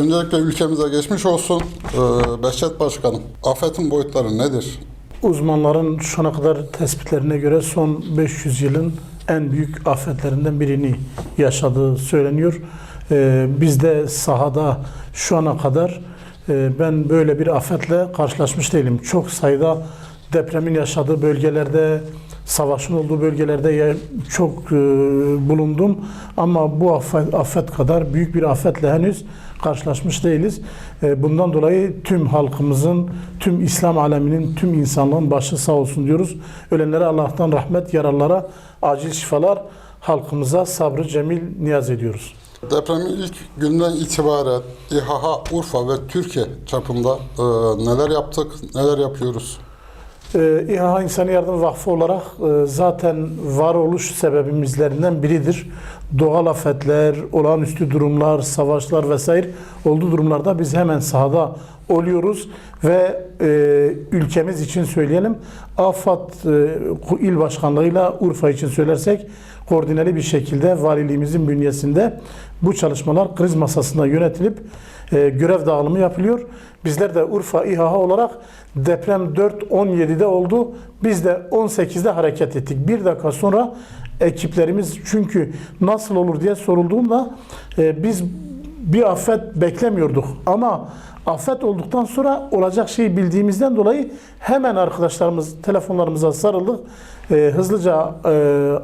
Öncelikle ülkemize geçmiş olsun. Ee, Behçet Başkanım, afetin boyutları nedir? Uzmanların şu ana kadar tespitlerine göre son 500 yılın en büyük afetlerinden birini yaşadığı söyleniyor. Ee, biz de sahada şu ana kadar e, ben böyle bir afetle karşılaşmış değilim. Çok sayıda depremin yaşadığı bölgelerde, savaşın olduğu bölgelerde çok e, bulundum. Ama bu afet, afet kadar büyük bir afetle henüz karşılaşmış değiliz. E, Bundan dolayı tüm halkımızın, tüm İslam aleminin, tüm insanlığın başı sağ olsun diyoruz. Ölenlere Allah'tan rahmet, yaralılara acil şifalar, halkımıza sabrı cemil niyaz ediyoruz. Depremin ilk günden itibaren İHA, Urfa ve Türkiye çapında e, neler yaptık, neler yapıyoruz? Ee, İHA İnsani Yardım Vakfı olarak e, zaten varoluş sebebimizlerinden biridir. Doğal afetler, olağanüstü durumlar, savaşlar vesaire olduğu durumlarda biz hemen sahada oluyoruz ve e, ülkemiz için söyleyelim AFAD e, il başkanlığıyla Urfa için söylersek koordineli bir şekilde valiliğimizin bünyesinde bu çalışmalar kriz masasında yönetilip e, görev dağılımı yapılıyor. Bizler de Urfa İHA olarak deprem 4.17'de oldu. Biz de 18'de hareket ettik. Bir dakika sonra ekiplerimiz çünkü nasıl olur diye sorulduğunda e, biz bir afet beklemiyorduk ama afet olduktan sonra olacak şeyi bildiğimizden dolayı hemen arkadaşlarımız telefonlarımıza sarıldık. E, hızlıca e,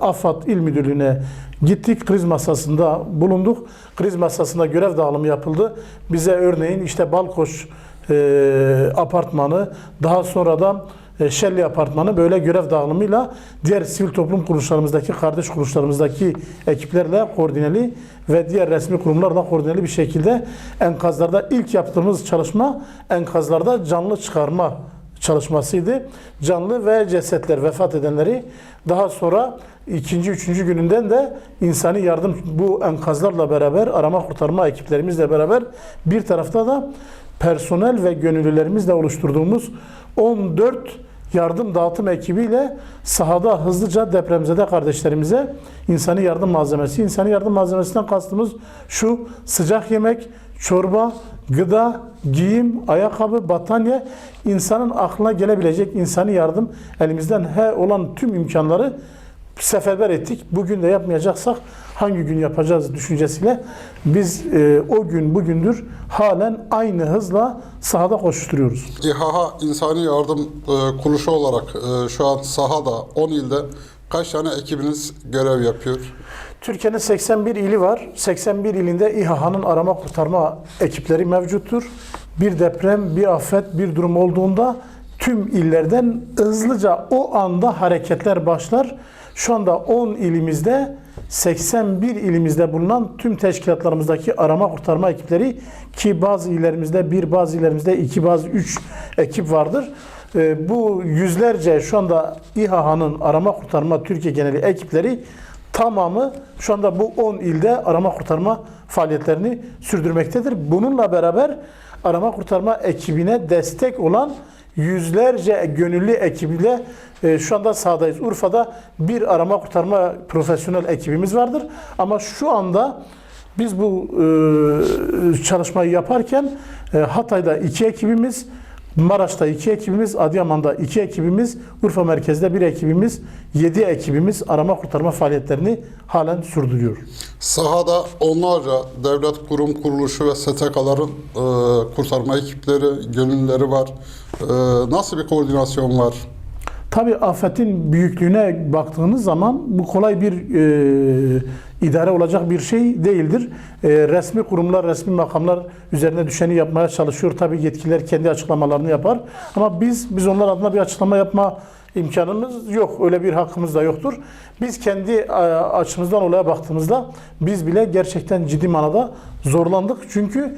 AFAD İl Müdürlüğü'ne gittik. Kriz masasında bulunduk. Kriz masasında görev dağılımı yapıldı. Bize örneğin işte Balkoş e, apartmanı daha sonra da e, Şelli Apartmanı böyle görev dağılımıyla diğer sivil toplum kuruluşlarımızdaki, kardeş kuruluşlarımızdaki ekiplerle koordineli ve diğer resmi kurumlarla koordineli bir şekilde enkazlarda ilk yaptığımız çalışma enkazlarda canlı çıkarma çalışmasıydı. Canlı ve cesetler vefat edenleri daha sonra ikinci, üçüncü gününden de insani yardım bu enkazlarla beraber arama kurtarma ekiplerimizle beraber bir tarafta da personel ve gönüllülerimizle oluşturduğumuz 14 yardım dağıtım ekibiyle sahada hızlıca depremzede kardeşlerimize insani yardım malzemesi, insani yardım malzemesinden kastımız şu sıcak yemek, çorba, gıda, giyim, ayakkabı, battaniye, insanın aklına gelebilecek insani yardım elimizden he olan tüm imkanları seferber ettik. Bugün de yapmayacaksak hangi gün yapacağız düşüncesiyle biz e, o gün bugündür halen aynı hızla sahada koşturuyoruz. İHA İnsani Yardım e, Kuruluşu olarak e, şu an sahada 10 ilde kaç tane ekibiniz görev yapıyor? Türkiye'nin 81 ili var. 81 ilinde İHA'nın arama kurtarma ekipleri mevcuttur. Bir deprem, bir afet, bir durum olduğunda tüm illerden hızlıca o anda hareketler başlar. Şu anda 10 ilimizde 81 ilimizde bulunan tüm teşkilatlarımızdaki arama kurtarma ekipleri ki bazı illerimizde bir, bazı illerimizde iki, bazı üç ekip vardır. Ee, Bu yüzlerce şu anda İHA'nın arama kurtarma Türkiye geneli ekipleri tamamı şu anda bu 10 ilde arama kurtarma faaliyetlerini sürdürmektedir. Bununla beraber arama kurtarma ekibine destek olan yüzlerce gönüllü ekibiyle e, şu anda sahadayız. Urfa'da bir arama kurtarma profesyonel ekibimiz vardır. Ama şu anda biz bu e, çalışmayı yaparken e, Hatay'da iki ekibimiz, Maraş'ta iki ekibimiz, Adıyaman'da iki ekibimiz, Urfa merkezde bir ekibimiz, yedi ekibimiz arama kurtarma faaliyetlerini halen sürdürüyor. Sahada onlarca devlet kurum kuruluşu ve STK'ların e, kurtarma ekipleri, gönüllüleri var. E, nasıl bir koordinasyon var? Tabii afetin büyüklüğüne baktığınız zaman bu kolay bir e, idare olacak bir şey değildir. E, resmi kurumlar, resmi makamlar üzerine düşeni yapmaya çalışıyor. Tabii yetkililer kendi açıklamalarını yapar. Ama biz biz onlar adına bir açıklama yapma imkanımız yok. Öyle bir hakkımız da yoktur. Biz kendi e, açımızdan olaya baktığımızda biz bile gerçekten ciddi manada zorlandık. Çünkü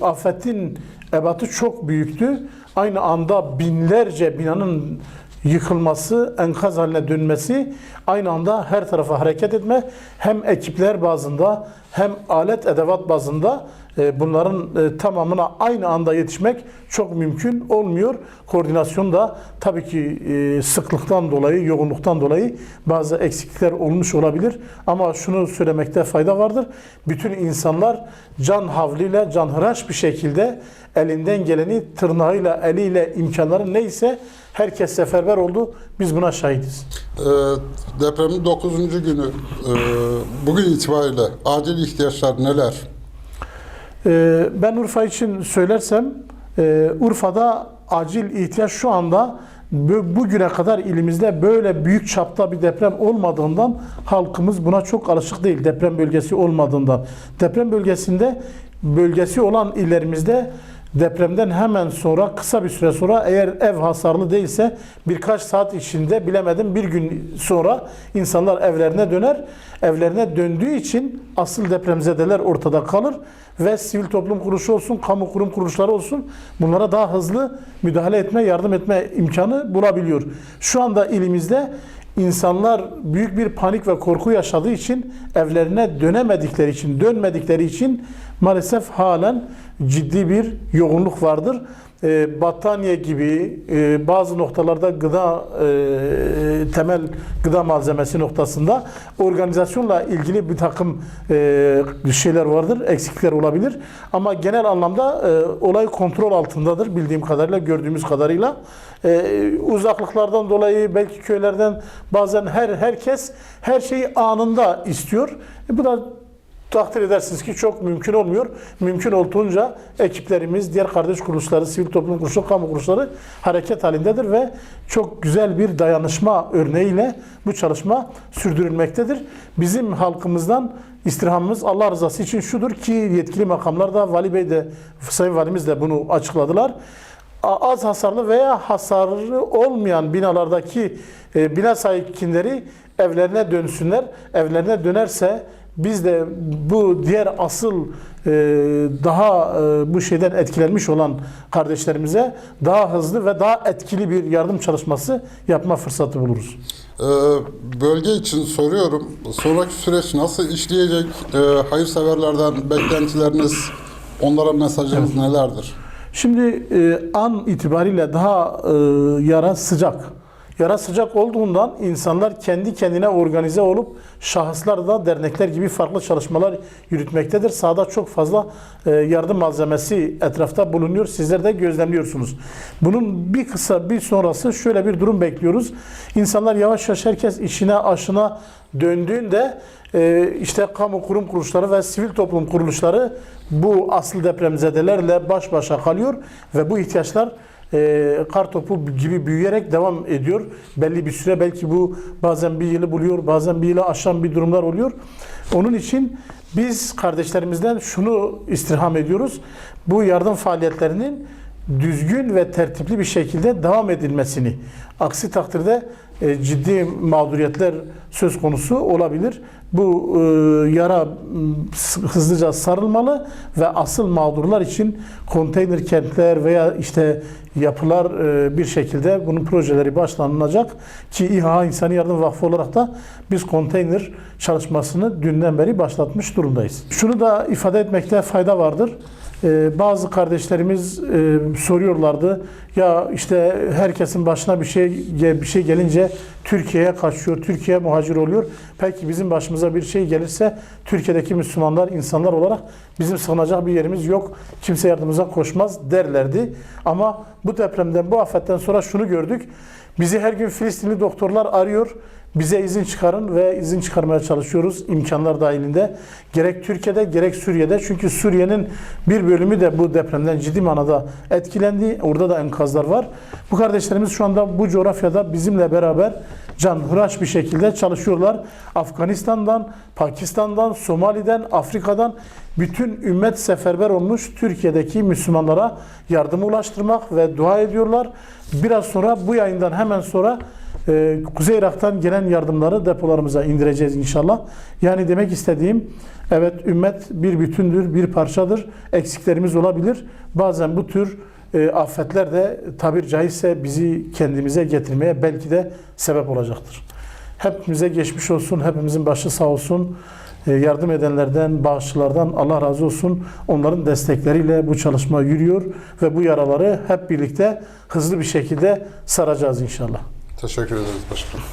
afetin ebatı çok büyüktü. Aynı anda binlerce binanın yıkılması, enkaz haline dönmesi, aynı anda her tarafa hareket etme, hem ekipler bazında hem alet edevat bazında bunların e, tamamına aynı anda yetişmek çok mümkün olmuyor. Koordinasyon da tabii ki e, sıklıktan dolayı, yoğunluktan dolayı bazı eksiklikler olmuş olabilir. Ama şunu söylemekte fayda vardır. Bütün insanlar can havliyle, canhıraş bir şekilde elinden geleni tırnağıyla, eliyle, imkanları neyse herkes seferber oldu. Biz buna şahidiz. Ee, depremin 9. günü e, bugün itibariyle acil ihtiyaçlar neler? Ee, Ben Urfa için söylersem e, Urfa'da acil ihtiyaç şu anda bugüne kadar ilimizde böyle büyük çapta bir deprem olmadığından halkımız buna çok alışık değil deprem bölgesi olmadığından. Deprem bölgesinde bölgesi olan illerimizde depremden hemen sonra kısa bir süre sonra eğer ev hasarlı değilse birkaç saat içinde bilemedim bir gün sonra insanlar evlerine döner. Evlerine döndüğü için asıl depremzedeler ortada kalır ve sivil toplum kuruluşu olsun, kamu kurum kuruluşları olsun bunlara daha hızlı müdahale etme, yardım etme imkanı bulabiliyor. Şu anda ilimizde insanlar büyük bir panik ve korku yaşadığı için evlerine dönemedikleri için, dönmedikleri için maalesef halen ciddi bir yoğunluk vardır. E, battaniye gibi e, bazı noktalarda gıda e, temel gıda malzemesi noktasında organizasyonla ilgili bir takım e, şeyler vardır, eksiklikler olabilir. Ama genel anlamda e, olay kontrol altındadır bildiğim kadarıyla, gördüğümüz kadarıyla. E, uzaklıklardan dolayı belki köylerden bazen her herkes her şeyi anında istiyor. E, bu da takdir edersiniz ki çok mümkün olmuyor. Mümkün olduğunca ekiplerimiz, diğer kardeş kuruluşları, sivil toplum kuruluşları, kamu kuruluşları hareket halindedir ve çok güzel bir dayanışma örneğiyle bu çalışma sürdürülmektedir. Bizim halkımızdan istirhamımız Allah rızası için şudur ki yetkili makamlar da Vali Bey de Sayın Valimiz de bunu açıkladılar. Az hasarlı veya hasarlı olmayan binalardaki e, bina sakinleri evlerine dönsünler. Evlerine dönerse biz de bu diğer asıl e, daha e, bu şeyden etkilenmiş olan kardeşlerimize daha hızlı ve daha etkili bir yardım çalışması yapma fırsatı buluruz. Ee, bölge için soruyorum. Sonraki süreç nasıl işleyecek? Ee, hayırseverlerden beklentileriniz, onlara mesajınız nelerdir? Şimdi e, an itibariyle daha e, yara sıcak. Yara sıcak olduğundan insanlar kendi kendine organize olup şahıslar da dernekler gibi farklı çalışmalar yürütmektedir. Sahada çok fazla e, yardım malzemesi etrafta bulunuyor. Sizler de gözlemliyorsunuz. Bunun bir kısa bir sonrası şöyle bir durum bekliyoruz. İnsanlar yavaş yavaş herkes işine aşına döndüğünde e, işte kamu kurum kuruluşları ve sivil toplum kuruluşları bu asıl depremzedelerle baş başa kalıyor ve bu ihtiyaçlar e, kar topu gibi büyüyerek devam ediyor. Belli bir süre belki bu bazen bir yılı buluyor, bazen bir yılı aşan bir durumlar oluyor. Onun için biz kardeşlerimizden şunu istirham ediyoruz. Bu yardım faaliyetlerinin düzgün ve tertipli bir şekilde devam edilmesini. Aksi takdirde e, ciddi mağduriyetler söz konusu olabilir. Bu e, yara hızlıca sarılmalı ve asıl mağdurlar için konteyner kentler veya işte yapılar e, bir şekilde bunun projeleri başlanılacak ki İHA İnsani Yardım Vakfı olarak da biz konteyner çalışmasını dünden beri başlatmış durumdayız. Şunu da ifade etmekte fayda vardır. Ee, bazı kardeşlerimiz e, soruyorlardı. Ya işte herkesin başına bir şey bir şey gelince Türkiye'ye kaçıyor, Türkiye'ye muhacir oluyor. Peki bizim başımıza bir şey gelirse Türkiye'deki Müslümanlar, insanlar olarak bizim sığınacak bir yerimiz yok. Kimse yardımımıza koşmaz derlerdi. Ama bu depremden, bu afetten sonra şunu gördük. Bizi her gün Filistinli doktorlar arıyor. Bize izin çıkarın ve izin çıkarmaya çalışıyoruz imkanlar dahilinde. Gerek Türkiye'de gerek Suriye'de. Çünkü Suriye'nin bir bölümü de bu depremden ciddi manada etkilendi. Orada da enkazlar var. Bu kardeşlerimiz şu anda bu coğrafyada bizimle beraber canhıraş bir şekilde çalışıyorlar. Afganistan'dan, Pakistan'dan, Somali'den, Afrika'dan bütün ümmet seferber olmuş Türkiye'deki Müslümanlara yardım ulaştırmak ve dua ediyorlar. Biraz sonra bu yayından hemen sonra ee, Kuzey Irak'tan gelen yardımları depolarımıza indireceğiz inşallah. Yani demek istediğim evet ümmet bir bütündür, bir parçadır. Eksiklerimiz olabilir. Bazen bu tür e, afetler de tabir caizse bizi kendimize getirmeye belki de sebep olacaktır. Hepimize geçmiş olsun, hepimizin başı sağ olsun. E, yardım edenlerden, bağışçılardan Allah razı olsun. Onların destekleriyle bu çalışma yürüyor ve bu yaraları hep birlikte hızlı bir şekilde saracağız inşallah. Teşekkür ederiz başkanım.